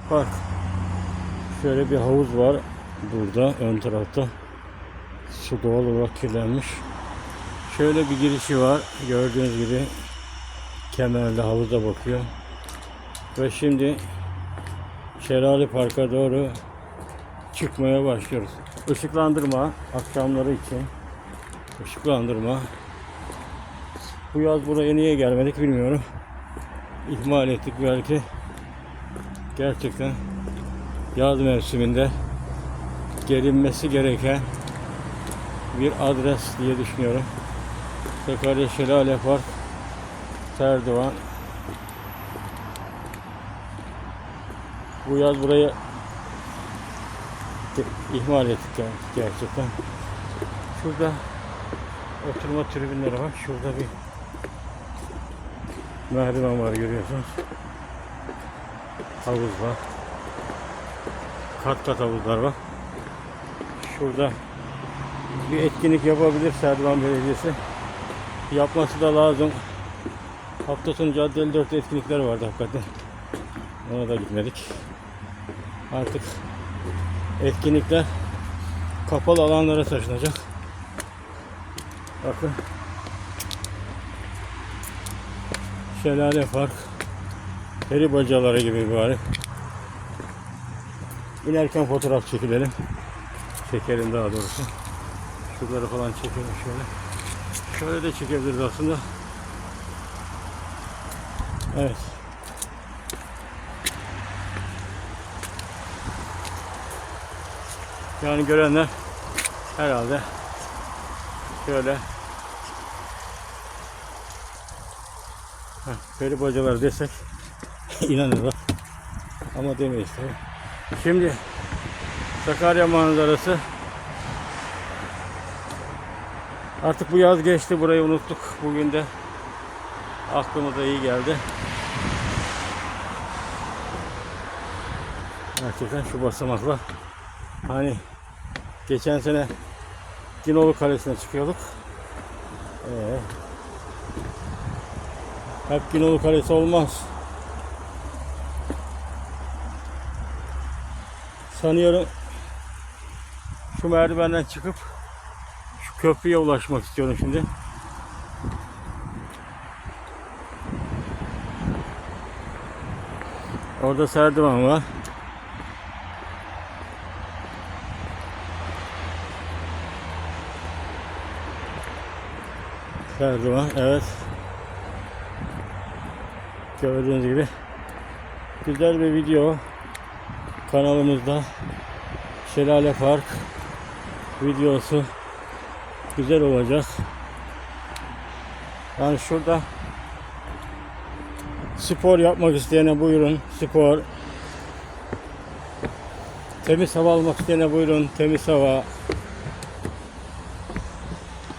Park. Şöyle bir havuz var burada ön tarafta. Su doğal olarak kirlenmiş. Şöyle bir girişi var. Gördüğünüz gibi kemerli havuza bakıyor. Ve şimdi Şelale Park'a doğru çıkmaya başlıyoruz. Işıklandırma akşamları için. Işıklandırma. Bu yaz buraya niye gelmedik bilmiyorum. İhmal ettik belki. Gerçekten yaz mevsiminde gelinmesi gereken bir adres diye düşünüyorum. Sakarya Şelale Park, Terdivan. Bu yaz burayı ihmal ettik ger- gerçekten. Şurada oturma tribünleri var. Şurada bir merdiven var görüyorsunuz. Havuz var. Kat kat havuzlar var. Şurada bir etkinlik yapabilir Serdivan Belediyesi. Yapması da lazım. Hafta sonu Caddeli 4 etkinlikler vardı hakikaten. Ona da gitmedik. Artık etkinlikler kapalı alanlara taşınacak. Bakın. Şelale Park. Peri bacaları gibi bari. İnerken fotoğraf çekilelim. Çekelim daha doğrusu. Şuraları falan çekelim şöyle. Şöyle de çekebiliriz aslında. Evet. Yani görenler herhalde şöyle Heh, peri bacalar desek inanırlar. Ama demeyiz tabii. Şimdi Sakarya manzarası Artık bu yaz geçti burayı unuttuk. Bugün de aklımıza iyi geldi. Gerçekten şu basamaklar hani geçen sene Ginolu Kalesi'ne çıkıyorduk. Ee, hep Ginolu Kalesi olmaz. Sanıyorum şu merdivenden çıkıp şu köprüye ulaşmak istiyorum şimdi. Orada serdivan var. Serdivan, evet. Gördüğünüz gibi güzel bir video kanalımızda Şelale Park videosu güzel olacak. Yani şurada spor yapmak isteyene buyurun spor. Temiz hava almak isteyene buyurun temiz hava.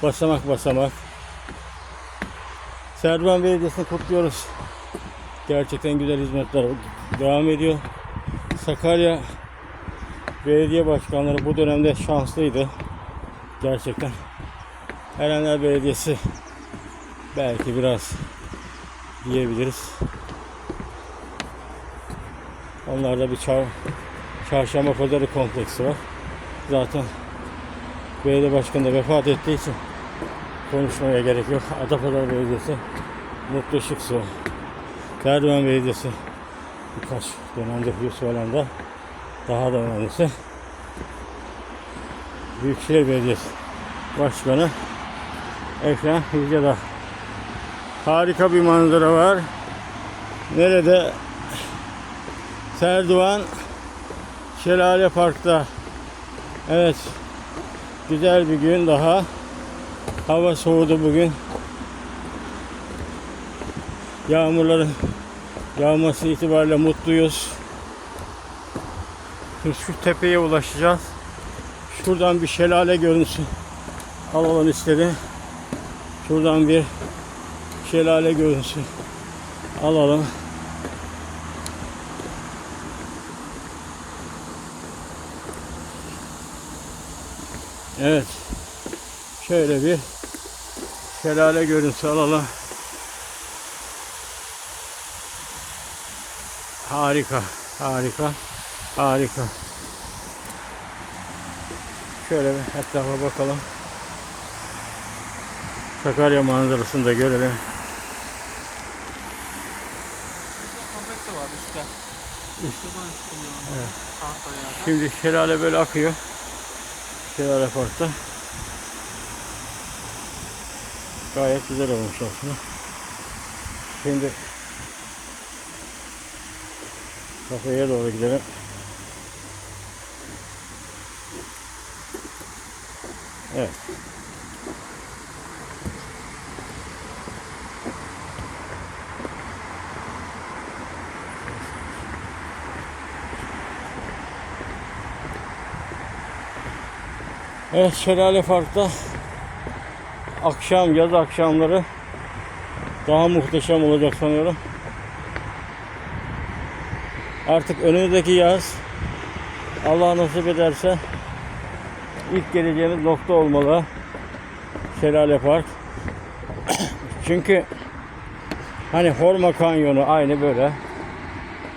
Basamak basamak. Serdivan Belediyesi'ni kutluyoruz. Gerçekten güzel hizmetler devam ediyor. Sakarya Belediye başkanları bu dönemde şanslıydı. Gerçekten. Erenler Belediyesi belki biraz diyebiliriz. Onlarda bir çar çarşamba pazarı kompleksi var. Zaten belediye başkanı da vefat ettiği için konuşmaya gerek yok. Adapazarı Belediyesi Mutlu Şıksu. Erdoğan Belediyesi birkaç dönemde Yusuf Alan'da daha da önemlisi Büyükşehir Belediyesi Başkanı Ekrem Yücedağ. Harika bir manzara var. Nerede? Serdivan Şelale Park'ta. Evet. Güzel bir gün daha. Hava soğudu bugün. Yağmurların yağması itibariyle mutluyuz. Şimdi şu tepeye ulaşacağız. Şuradan bir şelale görüntüsü alalım istedi. Şuradan bir şelale görüntüsü alalım. Evet. Şöyle bir şelale görüntüsü alalım. Harika. Harika. Harika. Şöyle bir etrafa bakalım. Sakarya manzarasını da görelim. Evet. Şimdi şelale böyle akıyor. Şelale parkta. Gayet güzel olmuş aslında. Şimdi kafeye doğru gidelim. Evet. Evet Şelale Park'ta akşam yaz akşamları daha muhteşem olacak sanıyorum. Artık önümüzdeki yaz Allah nasip ederse ilk geleceğimiz nokta olmalı. Şelale Park. Çünkü hani Horma Kanyonu aynı böyle.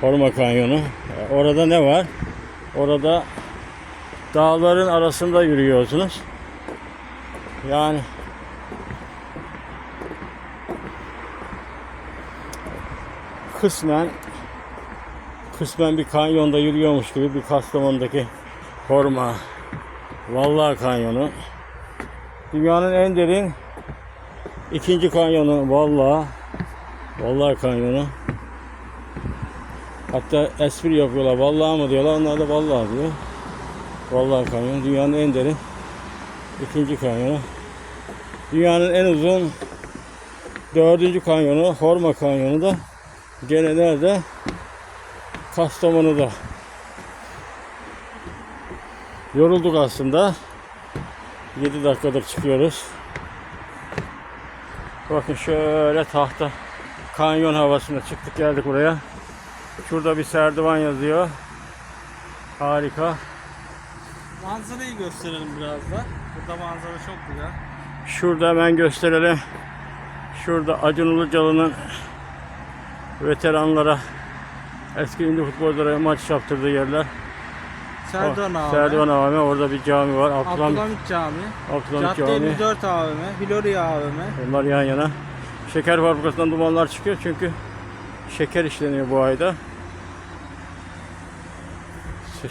Horma Kanyonu. Orada ne var? Orada dağların arasında yürüyorsunuz. Yani kısmen kısmen bir kanyonda yürüyormuş gibi bir Kastamonu'daki Horma Vallahi kanyonu. Dünyanın en derin ikinci kanyonu. Vallahi. Vallahi kanyonu. Hatta espri yapıyorlar. Vallahi mı diyorlar? Onlar da vallahi diyor. Vallahi kanyon. Dünyanın en derin ikinci kanyonu. Dünyanın en uzun dördüncü kanyonu Horma kanyonu da gene nerede? Kastamonu'da. Yorulduk aslında. 7 dakikadır çıkıyoruz. Bakın şöyle tahta kanyon havasına çıktık geldik buraya. Şurada bir serdivan yazıyor. Harika. Manzarayı gösterelim biraz da. Burada manzara çok güzel. Şurada hemen gösterelim. Şurada Acun Ilıcalı'nın veteranlara eski ünlü futbolculara maç yaptırdığı yerler. Serdivan Oh, AVM. Serdivan AVM. Orada bir cami var. Abdülhamit, Camii. Abdülhamit Cadde Camii. 54 AVM. Florya AVM. Onlar yan yana. Şeker fabrikasından dumanlar çıkıyor çünkü şeker işleniyor bu ayda.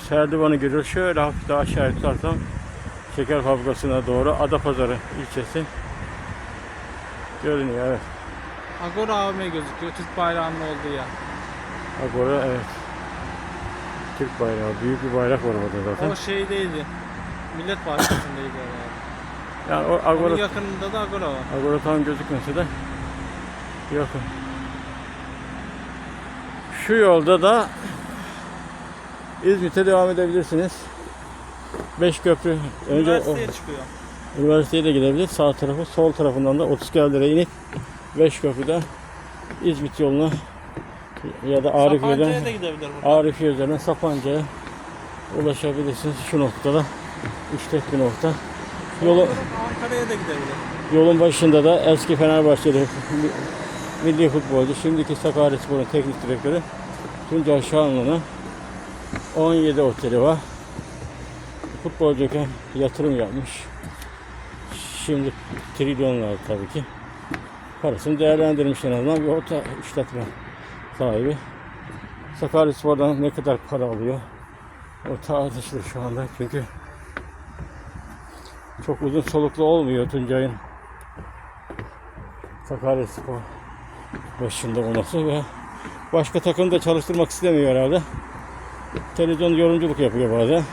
Serdivan'ı görüyor. Şöyle hafif daha aşağı tutarsam şeker fabrikasına doğru Adapazarı ilçesi görünüyor. Evet. Agora AVM gözüküyor. Türk bayrağının olduğu yer. Agora evet. Türk bayrağı. Büyük bir bayrak var orada zaten. O şeydeydi. Millet Bahçesi'ndeydi herhalde. Yani o Onun Agora, yakınında da Agora var. Agora tam gözükmese de yakın. Şu yolda da İzmit'e devam edebilirsiniz. Beş köprü. Önce o, Üniversiteye çıkıyor. üniversiteye de gidebilir. Sağ tarafı, sol tarafından da 30 lira inip Beşköprü'den İzmit yoluna ya da Arifiye'den Sapanca'ya da gidebilir. Arifiye üzerinden Sapanca'ya ulaşabilirsiniz. Şu noktada işlek bir nokta. Yolu, Ankara'ya da gidebilir. yolun başında da eski Fenerbahçeli milli futbolcu, şimdiki Sakaryaspor'un teknik direktörü Tuncay Şanlı'nın 17 oteli var. Futbolcuyken yatırım yapmış. Şimdi trilyonlar tabii ki. Parasını değerlendirmiş en azından bir otel işletme sahibi. Sakaryaspor'dan ne kadar para alıyor? O tartışılır şu anda çünkü çok uzun soluklu olmuyor Tuncay'ın Sakaryaspor başında olması ve başka takım da çalıştırmak istemiyor herhalde. Televizyon yorumculuk yapıyor bazen.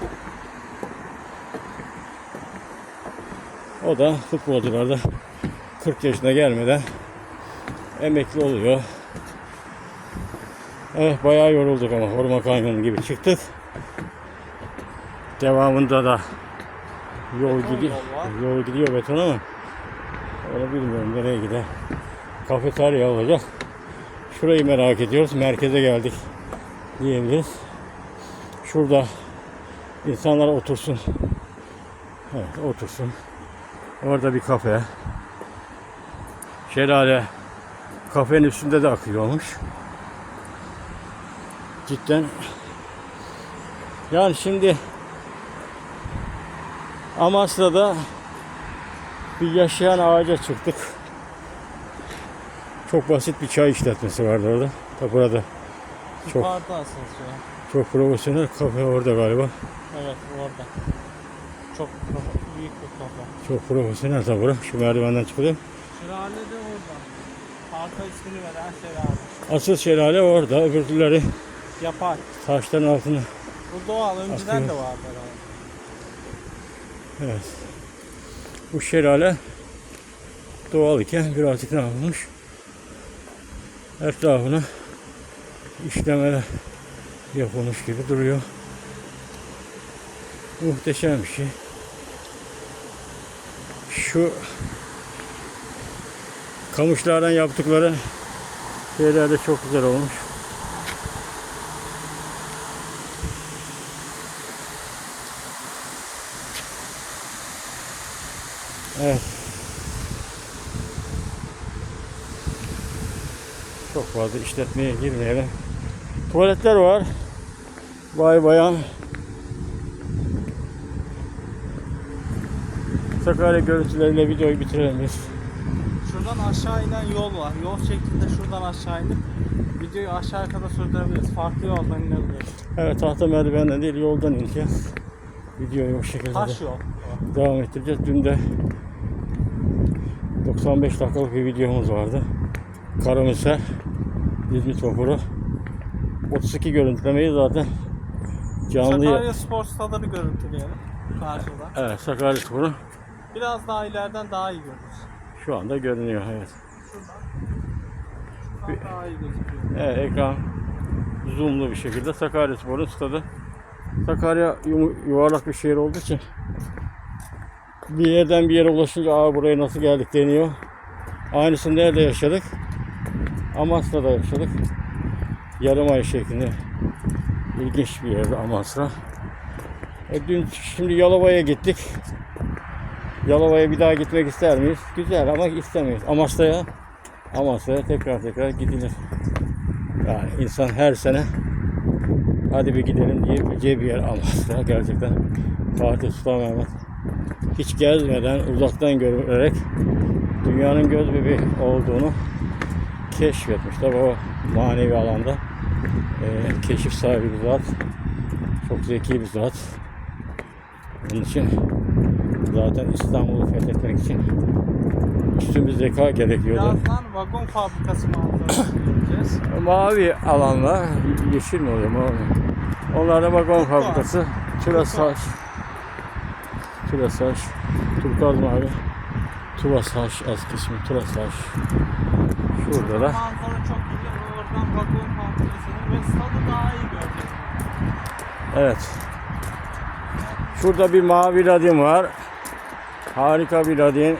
O da futbolcularda 40 yaşına gelmeden emekli oluyor. Evet bayağı yorulduk ama Horma Kanyonu gibi çıktık. Devamında da yol var. Yol gidiyor beton ama onu bilmiyorum nereye gider. Kafeterya olacak. Şurayı merak ediyoruz. Merkeze geldik diyebiliriz. Şurada insanlar otursun. Evet otursun. Orada bir kafe. Şelale kafenin üstünde de akıyormuş. Cidden Yani şimdi Amasra'da bir yaşayan ağaca çıktık. Çok basit bir çay işletmesi vardı orada. Tabi burada Çok. Çok profesyonel kafe orada galiba. Evet orada. Çok büyük bir kafa. Çok profesyonel tabi bura. Şu merdivenden çıkılıyor. Şelale de orada. Arka ismini veren şelale. Asıl şelale orada. Öbürleri Yapay. taşların altında. Bu doğal. Önceden Akıyor. de vardı herhalde. Evet. Bu şelale doğal iken birazcık ne yapılmış? Etrafına işlemeler yapılmış gibi duruyor. Muhteşem bir şey. Şu kamışlardan yaptıkları şeyler de çok güzel olmuş. Evet. Çok fazla işletmeye girmeyelim. Tuvaletler var. Bay bayan. Sakarya görüntüleriyle videoyu bitirelim biz. Şuradan aşağı inen yol var. Yol şeklinde şuradan aşağı inip videoyu aşağıya kadar sürdürebiliriz. Farklı yoldan inebiliriz. Evet tahta merdivenden değil yoldan ineceğiz. Videoyu o şekilde de Taş yol. devam ettireceğiz. Dün de 95 dakikalık bir videomuz vardı. Karamürsel, İzmit Vapuru. 32 görüntülemeyi zaten canlı Sakarya Spor Stadı'nı görüntüleyelim. Karşıda. Evet Sakarya Sporu Biraz daha ileriden daha iyi görürüz. şu anda görünüyor evet. Şuradan daha iyi gözüküyor. Evet ekran zoomlu bir şekilde Sakarya Spor'un stadı. Sakarya yuvarlak bir şehir olduğu için bir yerden bir yere ulaşınca Aa, buraya nasıl geldik deniyor. Aynısını nerede yaşadık? Amasra'da yaşadık. Yarım ay şeklinde. İlginç bir yerde Amasra. E, dün şimdi Yalova'ya gittik. Yalova'ya bir daha gitmek ister miyiz? Güzel ama istemeyiz. Amasra'ya Amasya'ya tekrar tekrar gidilir. Yani insan her sene hadi bir gidelim diyebileceği bir yer Amasya. Gerçekten Fatih Sultan Mehmet hiç gezmeden uzaktan görerek dünyanın göz bebeği olduğunu keşfetmiş. Tabi o manevi alanda e, keşif sahibi bir zat. Çok zeki bir zat. Onun için zaten İstanbul'u fethetmek için üstün bir zeka gerekiyordu. Birazdan vagon fabrikası göreceğiz. Mavi alanlar, yeşil mi oluyor mavi? Onlar da vagon fabrikası. Tülasaş. Tülasaş. Turkuaz mavi. Tuvasaş az kısmı Tülasaş. Şurada da Manzara çok güzel. Oradan vagon fabrikasını ve stadı daha iyi göreceğiz. evet. Şurada bir mavi ladin var. Harika bir ladin.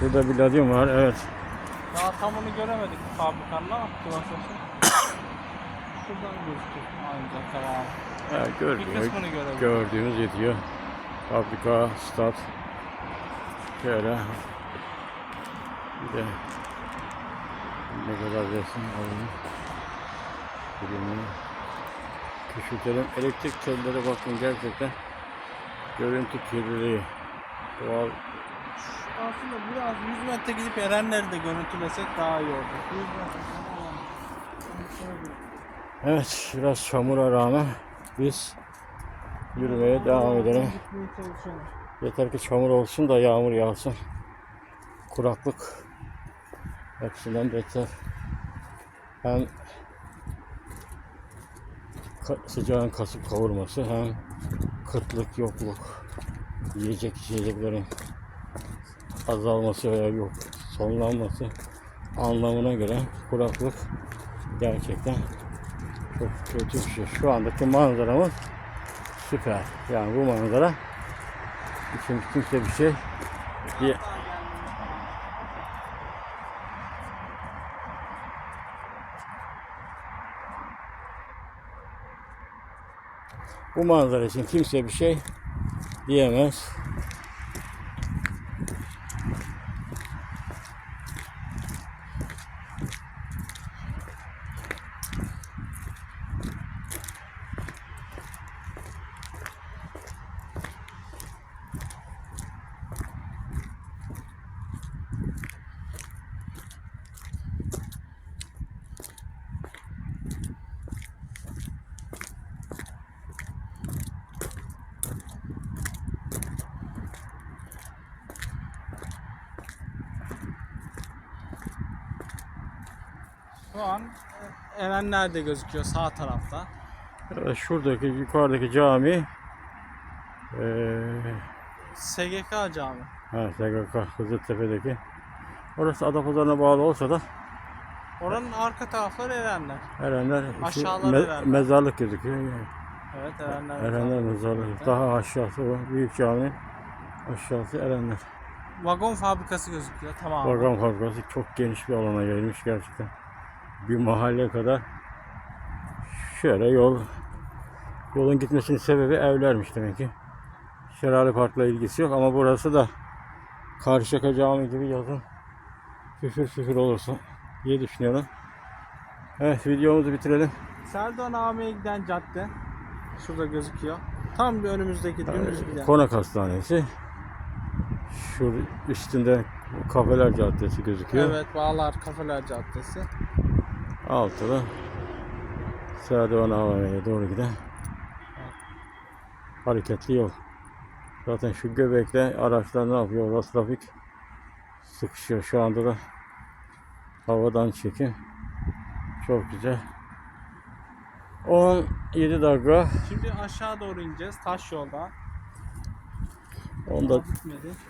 Şurada bir ladin var. Evet. Daha tamını göremedik fabrikanın ama Kıvasaş'ın. Şuradan gözüküyor ancak tamam. Kısmını görebiliriz. gördüğümüz yetiyor. Fabrika, stat. Şöyle. Bir de ne kadar resim alalım. Birimini küçültelim. Elektrik tellere bakın gerçekten görüntü kirliliği. Doğal Aslında biraz 100 metre gidip Erenler'i de görüntülesek daha iyi olur. 100 metre falan. Evet, biraz çamura rağmen biz yürümeye devam edelim. Yeter ki çamur olsun da yağmur yağsın. Kuraklık hepsinden beter. Hem sıcağın kasıp kavurması hem kıtlık, yokluk, yiyecek içeceklerin azalması veya yok sonlanması anlamına göre kuraklık gerçekten çok kötü bir şey. Şu andaki manzaramız süper. Yani bu manzara için kimse bir şey diye bu manzara için kimse bir şey diyemez. Şu an e, Erenler de gözüküyor sağ tarafta. Evet, şuradaki yukarıdaki cami eee SGK Cami. ha, SGK Kızıltepe'deki orası Adapazarı'na bağlı olsa da Oranın arka tarafları Erenler. Erenler şu Aşağıları me- Erenler. mezarlık gözüküyor. Evet Erenler. Erenler mezarlığı. Daha aşağısı o büyük cami. Aşağısı Erenler. Vagon fabrikası gözüküyor tamam. Vagon fabrikası çok geniş bir alana yayılmış gerçekten. Bir mahalle kadar. Şöyle yol. Yolun gitmesinin sebebi evlermiş demek ki. Şelale Park'la ilgisi yok ama burası da Karşıyaka Cami gibi yazın küfür küfür olursa diye düşünüyorum. Evet videomuzu bitirelim. Serdoğan Ağam'a giden cadde. Şurada gözüküyor. Tam bir önümüzdeki dümdüz giden. Konak Hastanesi. Şu üstünde Kafeler Caddesi gözüküyor. Evet Bağlar Kafeler Caddesi. Altıda Serdivan AVM'ye doğru giden hareketli yol. Zaten şu göbekte araçlar ne yapıyor? Orası trafik sıkışıyor. Şu anda da havadan çekim. Çok güzel. 17 dakika. Şimdi aşağı doğru ineceğiz taş yoldan. Onu da,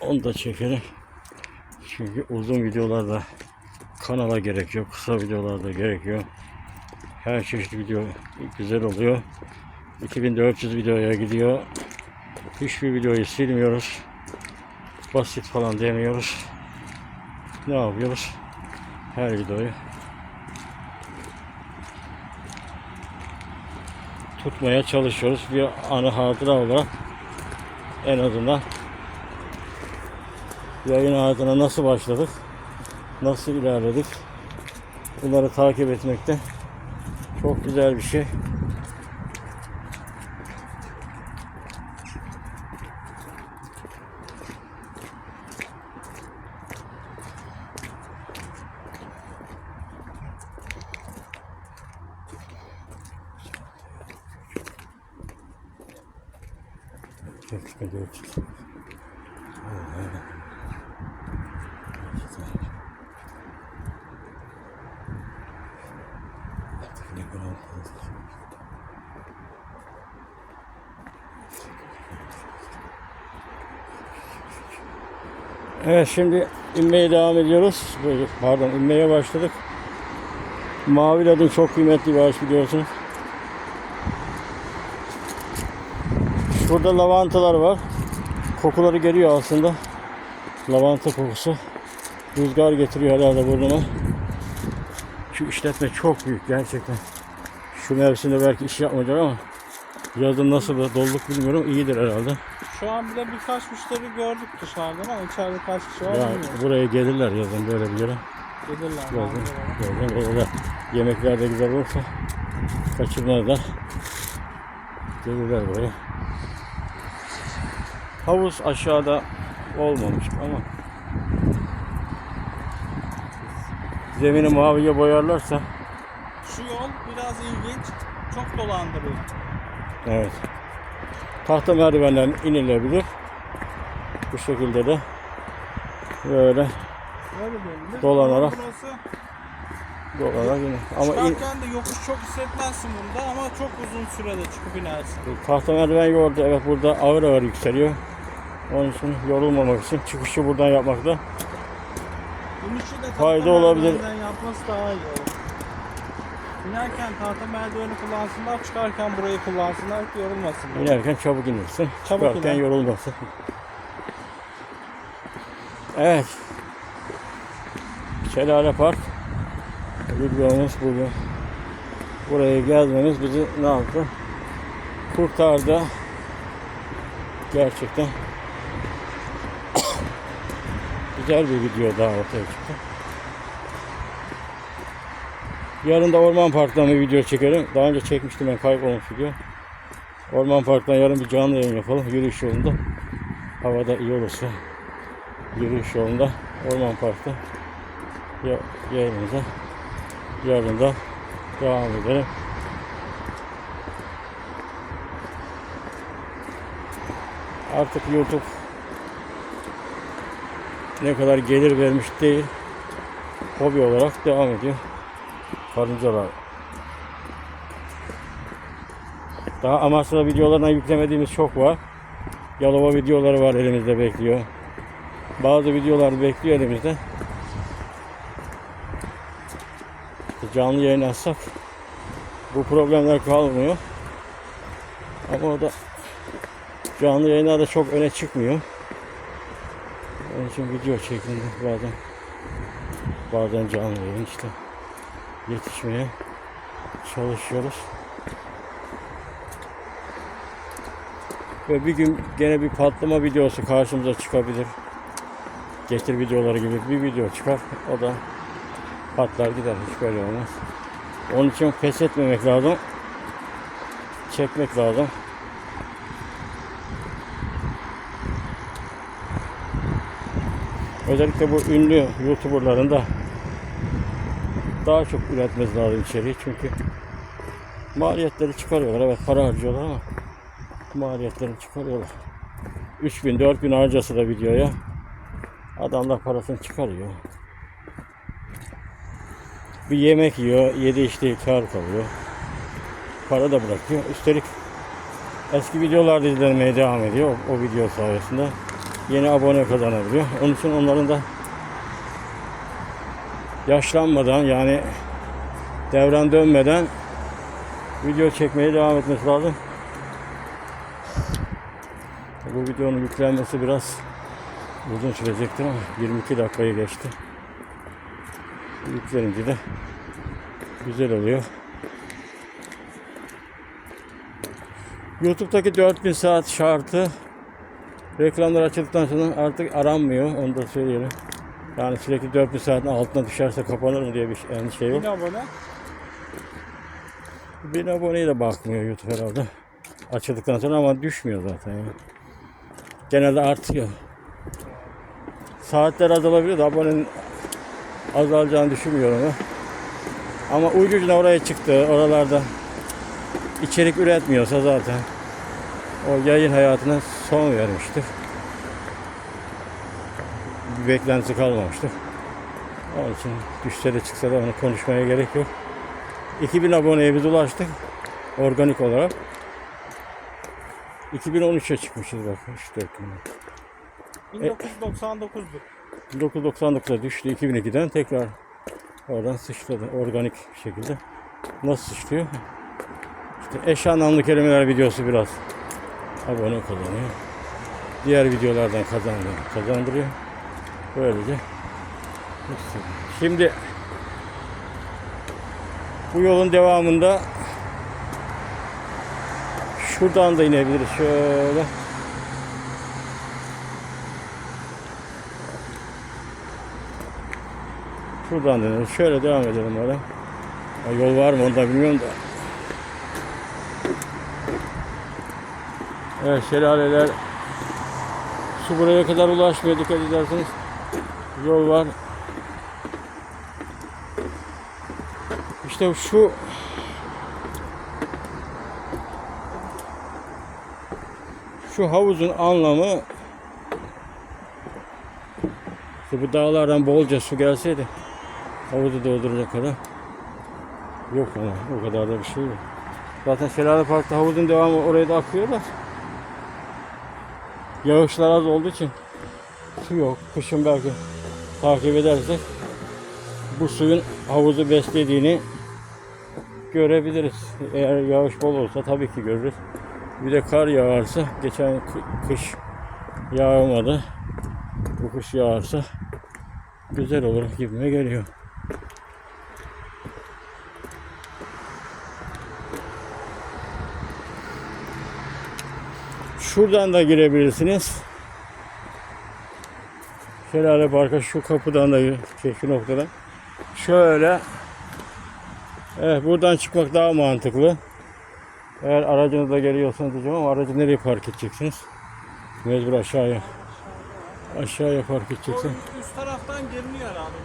onu da çekelim. Çünkü uzun videolarda kanala gerekiyor. Kısa videolarda gerekiyor. Her çeşit video güzel oluyor. 2400 videoya gidiyor. Hiçbir videoyu silmiyoruz. Basit falan demiyoruz. Ne yapıyoruz? Her videoyu tutmaya çalışıyoruz. Bir anı hatıra olarak en azından yayın hayatına nasıl başladık? Nasıl ilerledik? Bunları takip etmekte çok güzel bir şey. Evet şimdi inmeye devam ediyoruz. Pardon inmeye başladık. Mavi ladın çok kıymetli bir ağaç biliyorsunuz. Şurada lavantalar var. Kokuları geliyor aslında. Lavanta kokusu. Rüzgar getiriyor herhalde burnuma. Şu işletme çok büyük gerçekten. Şu mevsimde belki iş yapmayacak ama yazın nasıl bir dolluk bilmiyorum. İyidir herhalde. Şu an bile birkaç müşteri gördük dışarıdan ama içeride kaç kişi var Ya, bilmiyorum. buraya gelirler yazın böyle bir yere. Gelirler. Yazın, böyle yemekler de güzel olursa kaçırmazlar. Gelirler buraya. Havuz aşağıda olmamış ama zemini maviye boyarlarsa Şu yol biraz ilginç. Çok dolandırıyor. evet tahta merdivenden inilebilir. Bu şekilde de böyle. Dolanarak. Dolanarak iner. Ama in, çıkarken de yokuş çok hissetmezsin bunda ama çok uzun sürede çıkıp inersin. tahta merdiven yolda evet burada ağır ağır yükseliyor. Onun için yorulmamak için çıkışı buradan yapmakta İnişi de tahta Fayda olabilir. merdivenden yapması daha iyi olur. İnerken tahta merdiveni kullansınlar, çıkarken burayı kullansınlar ki yorulmasınlar. İnerken çabuk inirsin. Çabuk Çıkarken iner. yorulmasın. Evet. Şelale Park. Videomuz bugün. Buraya gelmemiz bizi ne yaptı? Kurtardı. Gerçekten. Güzel bir video daha ortaya çıktı. Yarın da Orman Park'tan bir video çekelim. Daha önce çekmiştim ben kaybolmuş video. Orman Park'tan yarın bir canlı yayın yapalım. Yürüyüş yolunda. Havada iyi olursa. Yürüyüş yolunda Orman Park'ta ya, yayınımıza yarın da devam edelim. Artık YouTube ne kadar gelir vermiş değil. Hobi olarak devam ediyor. Karıncalar. Daha Amasra videolarına yüklemediğimiz çok var. Yalova videoları var elimizde bekliyor. Bazı videolar bekliyor elimizde. Canlı yayın açsak bu problemler kalmıyor. Ama o da canlı yayınlarda çok öne çıkmıyor. Onun için video şeklinde bazen bazen canlı yayın işte yetişmeye çalışıyoruz. Ve bir gün gene bir patlama videosu karşımıza çıkabilir. Getir videoları gibi bir video çıkar. O da patlar gider. Hiç böyle olmaz. Onun için pes etmemek lazım. Çekmek lazım. Özellikle bu ünlü YouTuber'ların da daha çok üretmesi lazım içeriği çünkü maliyetleri çıkarıyorlar. Evet para harcıyorlar ama maliyetlerini çıkarıyorlar. 3000 4000 harcası da videoya adamlar parasını çıkarıyor. Bir yemek yiyor, yedi içtiği kar kalıyor. Para da bırakıyor. Üstelik eski videolar da izlenmeye devam ediyor o, o video sayesinde. Yeni abone kazanabiliyor. Onun için onların da yaşlanmadan yani devran dönmeden video çekmeye devam etmesi lazım. Bu videonun yüklenmesi biraz uzun sürecektir ama 22 dakikayı geçti. Yüklenince de güzel oluyor. YouTube'daki 4000 saat şartı reklamlar açıldıktan sonra artık aranmıyor. Onu da söyleyelim. Yani sürekli 4000 saatin altına düşerse kapanır mı diye bir endişe yok. 1000 abone. Bin aboneye de bakmıyor YouTube herhalde. Açıldıktan sonra ama düşmüyor zaten yani. Genelde artıyor. Saatler azalabilir de abonenin azalacağını düşünmüyorum ben. Ama ucu ucuna oraya çıktı. Oralarda içerik üretmiyorsa zaten o yayın hayatına son vermiştir. Bir beklentisi kalmamıştır. Onun için düşse de çıksa da onu konuşmaya gerek yok. 2000 aboneye biz ulaştık. Organik olarak. 2013'e çıkmışız bak. İşte 1999'du. 1999'a düştü 2002'den tekrar oradan sıçradı organik şekilde. Nasıl sıçrıyor? İşte eş anlamlı kelimeler videosu biraz abone kazanıyor. Diğer videolardan kazanıyor, kazandırıyor. Böylece Şimdi bu yolun devamında şuradan da inebiliriz şöyle. Şuradan dönelim. Şöyle devam edelim öyle. Ya yol var mı onu da bilmiyorum da. Evet şelaleler su buraya kadar ulaşmıyor dikkat ederseniz. Yol var. İşte şu şu havuzun anlamı işte bu dağlardan bolca su gelseydi havuzu dolduracak kadar yok ama o kadar da bir şey yok. Zaten Şelale Park'ta havuzun devamı oraya da akıyor da yağışlar az olduğu için su yok. Kışın belki takip edersek bu suyun havuzu beslediğini görebiliriz. Eğer yağış bol olsa tabii ki görürüz. Bir de kar yağarsa geçen kı- kış yağmadı. Bu kış yağarsa güzel olur gibime geliyor. Şuradan da girebilirsiniz. Şelale Park'a şu kapıdan da şey, şu noktadan. Şöyle. Evet buradan çıkmak daha mantıklı. Eğer aracınızla geliyorsanız diyeceğim ama aracı nereye park edeceksiniz? Mecbur aşağıya. Aşağıya park O edeceksin. üst taraftan geliniyor herhalde.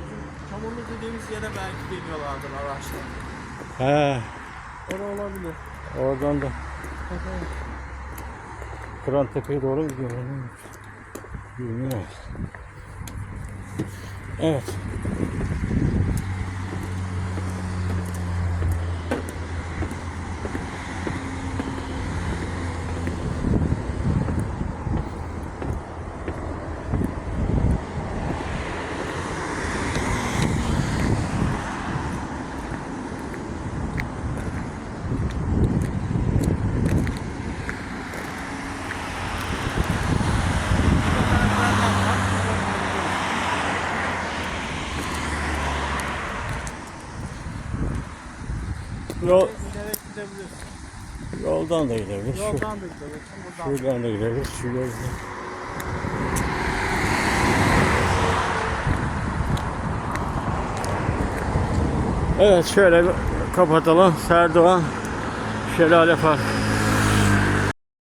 Çamurlu dediğimiz yere belki geliyorlardır araçlar. He, Orada olabilir. oradan da Kıran Tepe'ye doğru gidiyor. Bilmiyorum. Evet. Yol, yoldan da gidebilir. Şu, Yoldan da gidebilirsin. Buradan. şuradan da gidebilir. Şu yoldan. Evet şöyle kapatalım. Serdoğan Şelale Park.